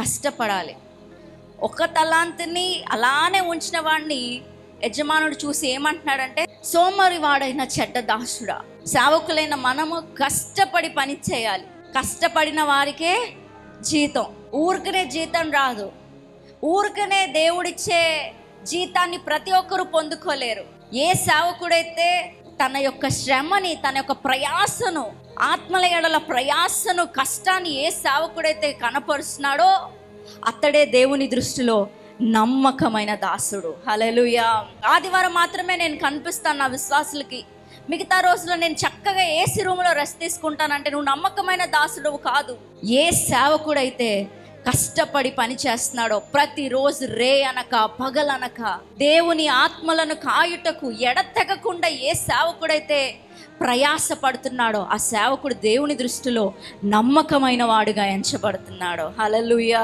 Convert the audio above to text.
కష్టపడాలి. ఒక తలాంతిని అలానే ఉంచిన వాడిని యజమానుడు చూసి ఏమంటున్నాడంటే సోమరి వాడైన చెడ్డ దాసుడా సేవకులైన మనము కష్టపడి పని చేయాలి. కష్టపడిన వారికే జీతం. ఊరికనే జీతం రాదు. ఊరికనే దేవుడిచ్చే జీతాన్ని ప్రతి ఒక్కరూ పొందుకోలేరు. ఏ సేవకుడైతే తన యొక్క శ్రమని తన యొక్క ప్రయాసను ఆత్మల ఎడల ప్రయాసను కష్టాన్ని ఏ సేవకుడైతే కనపరుస్తున్నాడో అతడే దేవుని దృష్టిలో నమ్మకమైన దాసుడు. హలలుయా ఆదివారం మాత్రమే నేను కనిపిస్తాను నా విశ్వాసులకి. మిగతా రోజుల్లో నేను చక్కగా ఏసీ రూమ్లో రెస్ట్ తీసుకుంటానంటే నువ్వు నమ్మకమైన దాసుడు కాదు. ఏ సేవకుడైతే కష్టపడి పని చేస్తున్నాడో ప్రతిరోజు రే అనక పగలనక దేవుని ఆత్మలను కాయుటకు ఎడతెగకుండా ఏ సేవకుడైతే ప్రయాస పడుతున్నాడో ఆ సేవకుడు దేవుని దృష్టిలో నమ్మకమైన వాడుగా ఎంచబడుతున్నాడో. హలలుయా